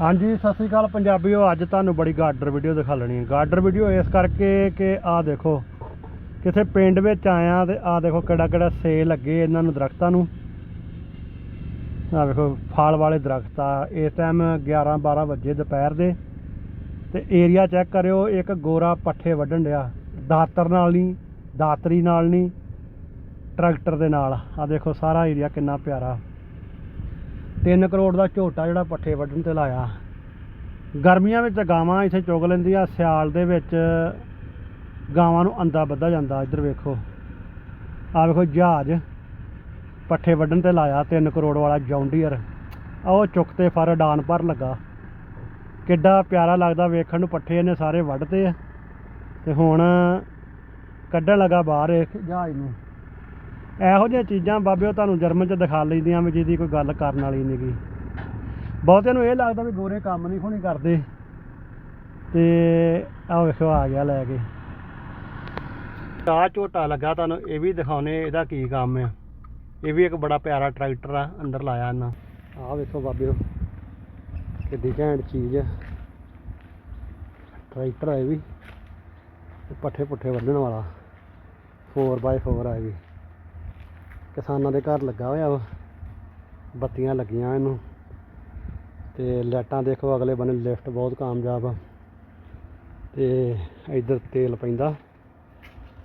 ਹਾਂਜੀ, ਸਤਿ ਸ੍ਰੀ ਅਕਾਲ ਪੰਜਾਬੀਓ। ਅੱਜ ਤੁਹਾਨੂੰ ਬੜੀ ਗਾਰਡਰ ਵੀਡੀਓ ਦਿਖਾ ਲੈਣੀ ਹੈ। ਗਾਰਡਰ ਵੀਡੀਓ ਇਸ ਕਰਕੇ ਕਿ ਆਹ ਦੇਖੋ, ਕਿਸੇ ਪਿੰਡ ਵਿੱਚ ਆਇਆ ਤੇ ਆਹ ਦੇਖੋ ਕਿਹੜਾ ਕਿਹੜਾ ਸੇ ਲੱਗੇ ਇਹਨਾਂ ਨੂੰ ਦਰਖਤਾਂ ਨੂੰ। ਆਹ ਵੇਖੋ, ਫਲ ਵਾਲੇ ਦਰਖਤ ਆ। ਇਸ ਟਾਈਮ 11 12 ਵਜੇ ਦੁਪਹਿਰ ਦੇ। ਤੇ ਏਰੀਆ ਚੈੱਕ ਕਰਿਓ, ਇੱਕ ਗੋਰਾ ਪੱਠੇ ਵੱਢਣ ਡਿਆ। ਦਾਤਰ ਨਾਲ ਨਹੀਂ, ਦਾਤਰੀ ਨਾਲ ਨਹੀਂ, ਟਰੈਕਟਰ ਦੇ ਨਾਲ। ਆਹ ਦੇਖੋ, ਸਾਰਾ ਏਰੀਆ ਕਿੰਨਾ ਪਿਆਰਾ। 3 ਕਰੋੜ ਦਾ ਝੋਟਾ ਜਿਹੜਾ ਪੱਠੇ ਵੱਢਣ ਤੇ ਲਾਇਆ। ਗਰਮੀਆਂ ਵਿੱਚ ਗਾਵਾਂ ਇੱਥੇ ਚੁਗ ਲੈਂਦੀਆਂ, ਸਿਆਲ ਦੇ ਵਿੱਚ ਗਾਵਾਂ ਨੂੰ ਅੰਦਾ ਵੱਧਾ ਜਾਂਦਾ, ਇੱਧਰ ਵੇਖੋ। ਆ ਵੇਖੋ ਜਹਾਜ਼, ਪੱਠੇ ਵੱਢਣ ਤੇ ਲਾਇਆ 3 ਕਰੋੜ ਵਾਲਾ ਜੌਂਡੀਅਰ। ਆ ਉਹ ਚੁੱਕ ਤੇ ਫਰ ਡਾਨ ਪਰ ਲੱਗਾ। ਕਿੱਡਾ ਪਿਆਰਾ ਲੱਗਦਾ ਵੇਖਣ ਨੂੰ, ਪੱਠੇ ਇਹਨੇ ਸਾਰੇ ਵੱਢਤੇ ਆ। ਤੇ ਹੁਣ ਕੱਢਣ ਲੱਗਾ ਬਾਹਰ ਇਹ ਜਹਾਜ਼ ਨੂੰ। ਇਹੋ ਜਿਹੀਆਂ ਚੀਜ਼ਾਂ ਬਾਬਿਓ ਤੁਹਾਨੂੰ ਜਰਮਨ ਚ ਦਿਖਾ ਲੈਂਦੀਆਂ ਵੀ ਜਿਹਦੀ ਕੋਈ ਗੱਲ ਕਰਨ ਵਾਲੀ ਨਹੀਂ ਨਹੀਂਗੀ ਬਹੁਤਿਆਂ ਨੂੰ ਇਹ ਲੱਗਦਾ ਵੀ ਗੋਰੇ ਕੰਮ ਨਹੀਂ ਹੋਣੀ ਕਰਦੇ। ਤੇ ਆਹ ਵੇਖੋ, ਆ ਗਿਆ ਲੈ ਕੇ। ਆ ਝੋਟਾ ਲੱਗਾ ਤੁਹਾਨੂੰ, ਇਹ ਵੀ ਦਿਖਾਉਨੇ ਇਹਦਾ ਕੀ ਕੰਮ ਆ। ਇਹ ਵੀ ਇੱਕ ਬੜਾ ਪਿਆਰਾ ਟਰੈਕਟਰ ਆ, ਅੰਦਰ ਲਾਇਆ ਇਹਨਾਂ। ਆਹ ਵੇਖੋ ਬਾਬਿਓ ਕਿੱਡੀ ਘੈਂਟ ਚੀਜ਼ ਆ। ਟਰੈਕਟਰ ਆ ਇਹ ਵੀ ਪੱਠੇ ਪੁੱਠੇ ਵੱਢਣ ਵਾਲਾ। 4x4 ਆ ਇਹ ਵੀ। ਕਿਸਾਨਾਂ ਦੇ ਘਰ ਲੱਗਾ ਹੋਇਆ ਵਾ। ਬੱਤੀਆਂ ਲੱਗੀਆਂ ਇਹਨੂੰ। ਤੇ ਲਾਈਟਾਂ ਦੇਖੋ, ਅਗਲੇ ਬੰਨੇ ਲਿਫਟ ਬਹੁਤ ਕਾਮਯਾਬ ਆ। ਤੇ ਇੱਧਰ ਤੇਲ ਪੈਂਦਾ।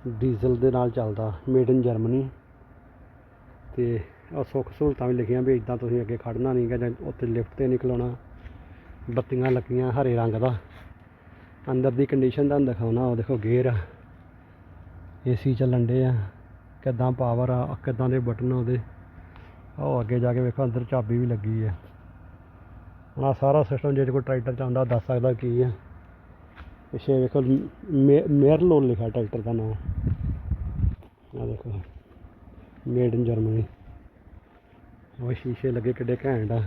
ਡੀਜ਼ਲ ਦੇ ਨਾਲ ਚੱਲਦਾ। ਮੇਡ ਇਨ ਜਰਮਨੀ ਤੇ ਉਹ ਸੁੱਖ ਸਹੂਲਤਾਂ ਵੀ ਲਿਖੀਆਂ ਵੀ ਇਦਾਂ ਤੁਸੀਂ ਅੱਗੇ ਖੜਨਾ ਨਹੀਂ ਗਾ ਜਾਂ ਉੱਥੇ ਲਿਫਟ ਤੇ ਨਿਕਲਣਾ। ਬੱਤੀਆਂ ਲੱਗੀਆਂ ਹਰੇ ਰੰਗ ਦਾ। ਅੰਦਰ ਦੀ ਕੰਡੀਸ਼ਨ ਤੁਹਾਨੂੰ ਦਿਖਾਉਣਾ, ਉਹ ਦੇਖੋ, ਗੇਅਰ ਆ। ਏਸੀ ਚੱਲਣ ਡੇ ਆ। ਕਿੱਦਾਂ ਪਾਵਰ ਆ, ਕਿੱਦਾਂ ਦੇ ਬਟਨ ਆ ਉਹਦੇ। ਉਹ ਅੱਗੇ ਜਾ ਕੇ ਵੇਖੋ, ਅੰਦਰ ਚਾਬੀ ਵੀ ਲੱਗੀ ਆ। ਹੁਣ ਆਹ ਸਾਰਾ ਸਿਸਟਮ ਜੇ ਕੋਈ ਟਰੈਕਟਰ ਚਾਹੁੰਦਾ, ਦੱਸ ਸਕਦਾ ਕੀ ਆ। ਪਿੱਛੇ ਵੇਖੋ ਮੇਅਰ ਲੋਨ ਲਿਖਿਆ ਟਰੈਕਟਰ ਦਾ ਨਾਮ। ਆ ਦੇਖੋ ਮੇਡ ਇਨ ਜਰਮਨੀ ਉਹ ਸ਼ੀਸ਼ੇ ਲੱਗੇ ਕਿੱਡੇ ਘੈਂਟ ਆ।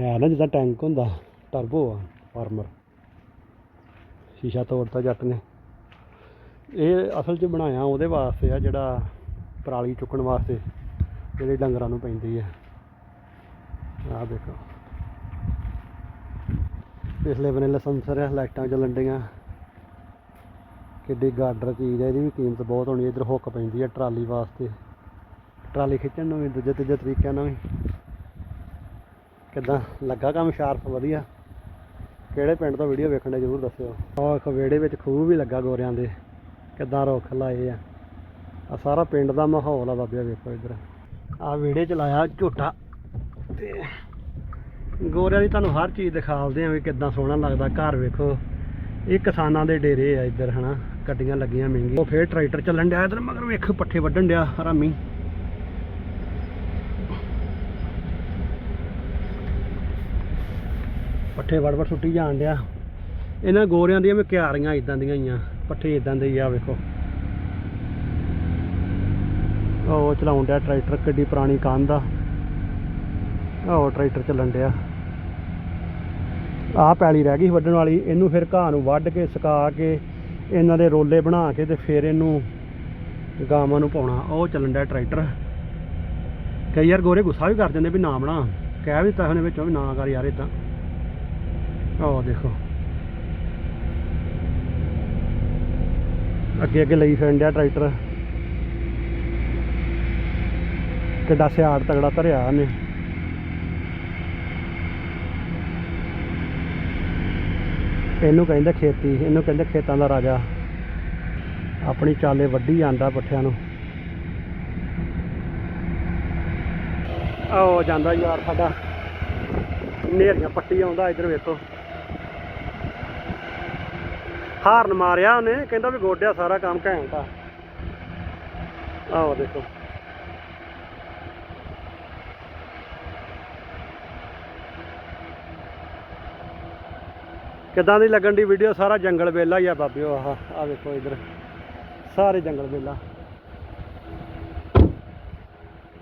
ਹੈ ਨਾ ਜਿੱਦਾਂ ਟੈਂਕ ਹੁੰਦਾ ਟਰਬੋ ਆ ਫਾਰਮਰ ਸ਼ੀਸ਼ਾ ਤੋੜਤਾ ਜੱਟ ਨੇ। ਇਹ ਅਸਲ 'ਚ ਬਣਾਇਆ ਉਹਦੇ ਵਾਸਤੇ ਆ ਜਿਹੜਾ ਪਰਾਲੀ ਚੁੱਕਣ ਵਾਸਤੇ, ਜਿਹੜੀ ਡੰਗਰਾਂ ਨੂੰ ਪੈਂਦੀ ਹੈ ਆਹ ਦੇਖੋ। ਪਿਛਲੇ ਬੰਨੇ ਲਾਇਸੈਂਸਰ ਆ, ਲਾਈਟਾਂ ਚੱਲਣ ਡੀਆਂ ਕਿੱਡੀ ਗਾਡਰ ਚੀਜ਼ ਹੈ ਇਹਦੀ ਵੀ ਕੀਮਤ ਬਹੁਤ ਹੋਣੀ ਇੱਧਰ ਹੁੱਕ ਪੈਂਦੀ ਹੈ ਟਰਾਲੀ ਵਾਸਤੇ। ਟਰਾਲੀ ਖਿੱਚਣ ਨੂੰ ਵੀ ਦੂਜੇ ਤੀਜੇ ਤਰੀਕਿਆਂ ਨਾਲ ਵੀ। ਕਿੱਦਾਂ? ਲੱਗਾ ਕੰਮ ਸ਼ਾਰਪ, ਵਧੀਆ। ਕਿਹੜੇ ਪਿੰਡ ਤੋਂ ਵੀਡੀਓ ਵੇਖਣ ਦੇ ਜ਼ਰੂਰ ਦੱਸਿਓ। ਆਹ ਵੇਖੋ, ਵਿਹੜੇ ਵਿੱਚ ਖੂਹ ਵੀ ਲੱਗਾ ਗੋਰਿਆਂ ਦੇ। ਕਿੱਦਾਂ ਰੁੱਖ ਲਾਏ ਆ। ਆ ਸਾਰਾ ਪਿੰਡ ਦਾ ਮਾਹੌਲ ਆ ਬਾਬਿਆ ਵੇਖੋ ਇੱਧਰ। ਆ ਵਿਹੜੇ ਚ ਲਾਇਆ ਝੋਟਾ। ਤੇ ਗੋਰਿਆਂ ਦੀ ਤੁਹਾਨੂੰ ਹਰ ਚੀਜ਼ ਦਿਖਾਉਂਦੇ ਆ ਵੀ ਕਿੱਦਾਂ ਸੋਹਣਾ ਲੱਗਦਾ। ਘਰ ਵੇਖੋ, ਇਹ ਕਿਸਾਨਾਂ ਦੇ ਡੇਰੇ ਆ ਇੱਧਰ, ਹਨਾ? ਗੱਡੀਆਂ ਲੱਗੀਆਂ ਮਹਿੰਗੀਆਂ। ਉਹ ਫੇਰ ਟਰੈਕਟਰ ਚੱਲਣ ਡਿਆ ਇੱਧਰ, ਮਗਰ ਵੇਖੋ, ਪੱਠੇ ਵੱਢਣ ਡਿਆ ਹਰਾਮੀ ਪੱਠੇ ਵੜ ਵੜ ਸੁੱਟੀ ਜਾਣ ਡਿਆ। ਇਹਨਾਂ ਗੋਰਿਆਂ ਦੀਆਂ ਵੀ ਕਿਆਰੀਆਂ ਇਦਾਂ ਦੀਆਂ ਹੀ ਆ, ਪੱਠੇ ਇਦਾਂ ਦੇ ਹੀ ਆ, ਵੇਖੋ। ਉਹ ਚਲਾਉਣ ਡਿਆ ਟਰੈਕਟਰ, ਕਿੱਡੀ ਪੁਰਾਣੀ ਕੰਧ ਆ। ਉਹ ਟਰੈਕਟਰ ਚੱਲਣ ਡਿਆ। ਆਹ ਪੈਲੀ ਰਹਿ ਗਈ ਵੱਢਣ ਵਾਲੀ, ਇਹਨੂੰ ਫਿਰ ਘਾਹ ਨੂੰ ਵੱਢ ਕੇ, ਸੁਕਾ ਕੇ, ਇਹਨਾਂ ਦੇ ਰੋਲੇ ਬਣਾ ਕੇ ਤੇ ਫਿਰ ਇਹਨੂੰ ਗਾਵਾਂ ਨੂੰ ਪਾਉਣਾ। ਉਹ ਚੱਲਣ ਡਿਆ ਟਰੈਕਟਰ। ਕਈ ਯਾਰ ਗੋਰੇ ਗੁੱਸਾ ਵੀ ਕਰ ਜਾਂਦੇ ਵੀ ਨਾ ਬਣਾ। ਕਹਿ ਵੀ ਦਿੱਤਾ ਉਹਨੇ ਵਿੱਚੋਂ ਵੀ ਨਾ ਕਰ ਯਾਰ ਇਦਾਂ ਆਹ ਦੇਖੋ। ਅੱਗੇ ਅੱਗੇ ਲਈ ਫਿਰਨ ਡਿਆ ਟਰੈਕਟਰ। ਕਿੱਡਾ ਸਿਆੜ ਤਗੜਾ ਧਰਿਆ ਇਹਨੇ ਇਹਨੂੰ ਕਹਿੰਦੇ ਖੇਤੀ, ਇਹਨੂੰ ਕਹਿੰਦੇ ਖੇਤਾਂ ਦਾ ਰਾਜਾ। ਆਪਣੀ ਚਾਲੇ ਵੱਢੀ ਜਾਂਦਾ ਪੱਠਿਆਂ ਨੂੰ। ਆਓ ਜਾਂਦਾ ਯਾਰ ਸਾਡਾ। ਨੇਰੀਆਂ ਪੱਟੀ ਆਉਂਦਾ ਇੱਧਰ ਵੇਖੋ। ਹਾਰਨ ਮਾਰਿਆ ਉਹਨੇ, ਕਹਿੰਦਾ ਵੀ ਗੋਡਿਆ ਸਾਰਾ ਕੰਮ ਘੈਂਟ ਆ। ਆਓ ਦੇਖੋ। ਕਿੱਦਾਂ ਦੀ ਲੱਗਣ ਦੀ ਵੀਡੀਓ ਸਾਰਾ ਜੰਗਲ ਵੇਲਾ ਹੀ ਆ ਬਾਬਿਓ ਆਹ ਆ ਵੇਖੋ ਇੱਧਰ। ਸਾਰੇ ਜੰਗਲ ਵੇਲਾ।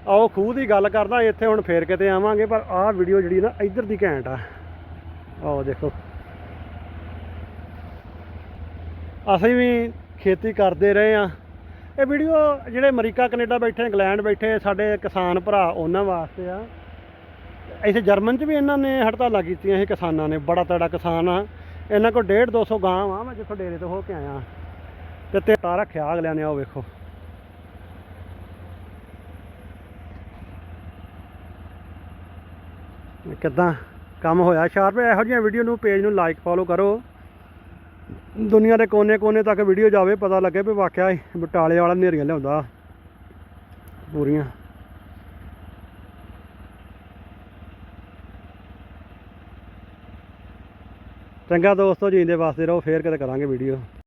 ਆਓ ਖੂਹ ਦੀ ਗੱਲ ਕਰਦਾ, ਇੱਥੇ ਹੁਣ ਫੇਰ ਕਿਤੇ ਆਵਾਂਗੇ, ਪਰ ਆਹ ਵੀਡੀਓ ਜਿਹੜੀ ਨਾ ਇੱਧਰ ਦੀ ਘੈਂਟ ਆ। ਆਓ ਦੇਖੋ। ਅਸੀਂ ਵੀ ਖੇਤੀ ਕਰਦੇ ਰਹੇ ਆ ਇਹ ਵੀਡੀਓ ਜਿਹੜੇ ਅਮਰੀਕਾ, ਕੈਨੇਡਾ ਬੈਠੇ, ਇੰਗਲੈਂਡ ਬੈਠੇ, ਸਾਡੇ ਕਿਸਾਨ ਭਰਾ ਉਹਨਾਂ ਵਾਸਤੇ ਆ। ਇੱਥੇ ਜਰਮਨ 'ਚ ਵੀ ਇਹਨਾਂ ਨੇ ਹੜਤਾਲਾਂ ਕੀਤੀਆਂ ਸੀ ਕਿਸਾਨਾਂ ਨੇ, ਬੜਾ ਤੜਾ ਕਿਸਾਨ ਆ। ਇਹਨਾਂ ਕੋਲ 1.5 200 ਗਾਂ ਆ, ਮੈਂ ਜਿੱਥੋਂ ਡੇਰੇ ਤੋਂ ਹੋ ਕੇ ਆਇਆ। ਤੇ ਤੇ ਤਾਂ ਰੱਖਿਆ ਅਗਲਿਆਂ ਨੇ ਉਹ ਵੇਖੋ। ਕਿੱਦਾਂ ਕੰਮ ਹੋਇਆ? ਸ਼ਾਰਪ, ਇਹੋ ਜਿਹੀਆਂ ਵੀਡੀਓ ਨੂੰ ਪੇਜ ਨੂੰ ਲਾਈਕ ਫੋਲੋ ਕਰੋ। ਦੁਨੀਆ ਦੇ ਕੋਨੇ-ਕੋਨੇ ਤੱਕ ਵੀਡੀਓ ਜਾਵੇ, ਪਤਾ ਲੱਗੇ ਵੀ ਵਾਕਿਆ ਬਟਾਲੇ ਵਾਲਾ ਨੇਰੀਆਂ ਲਿਆਉਂਦਾ। ਪੂਰੀਆਂ। ਚੰਗਾ ਦੋਸਤੋ, ਜੀਂਦੇ ਵਾਸਤੇ ਰਹੋ, ਫੇਰ ਕਦੇ ਕਰਾਂਗੇ ਵੀਡੀਓ